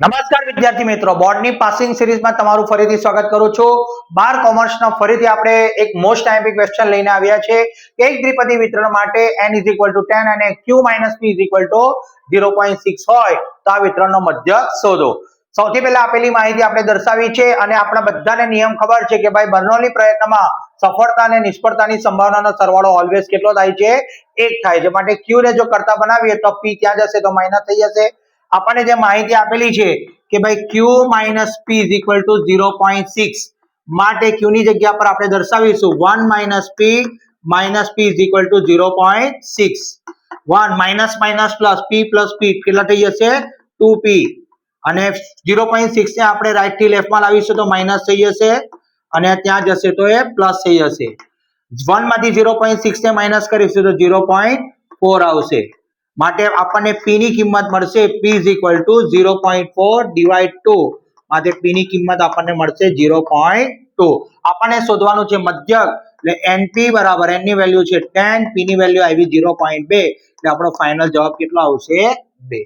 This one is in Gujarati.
નમસ્કાર વિદ્યાર્થી મિત્રો, બોર્ડની પાસિંગ સિરીઝમાં તમારું ફરીથી સ્વાગત કરું છું. બાર કોમર્સના ફરીથી આપણે એક મોસ્ટ આઈમ્પિક ક્વેશ્ચન લઈને આવ્યા છે. એક દ્વિપદી વિતરણ માટે n is equal to ten અને q minus p is equal to zero point six હોય. તો આ વિતરણનો મધ્ય શોધો. સૌથી પહેલા આપેલી માહિતી આપણે દર્શાવી છે અને આપણા બધાને નિયમ ખબર છે કે ભાઈ બર્નોલી પ્રયત્નમાં સફળતા અને નિષ્ફળતાની સંભાવનાનો સરવાળો ઓલવેઝ કેટલો થાય છે? એક થાય. છે માટે ક્યુ ને જો કરતા બનાવીએ તો પી ત્યાં જશે, તો માઇનસ થઈ જશે. આપણને જે માહિતી આપેલી છે કે ભાઈ q minus p is equal to zero point six માટે q ની જગ્યા પર આપણે દર્શાવીશું. One minus p minus p is two zero point six one minus minus plus p plus p કેટલા થઈ જશે? ટુ પી અને ઝીરો પોઈન્ટ સિક્સ ને આપણે રાઈટથી લેફ્ટમાં લાવીશું તો માઇનસ થઈ જશે. અને ત્યાં જશે તો એ પ્લસ થઈ જશે. વનમાંથી ઝીરો પોઈન્ટ સિક્સ ને માઇનસ કરીશું તો ઝીરો પોઈન્ટ ફોર આવશે. માટે આપણને p ની કિંમત મળશે p is equal to zero point four divide two માટે p ની કિંમત આપણને મળશે ઝીરો પોઈન્ટ ટુ આપણને શોધવાનું છે મધ્યક. એટલે np બરાબર n ની વેલ્યુ છે ટેન p ની વેલ્યુ આવી ઝીરો પોઈન્ટ બે. એટલે આપણો ફાઇનલ જવાબ કેટલો આવશે બે.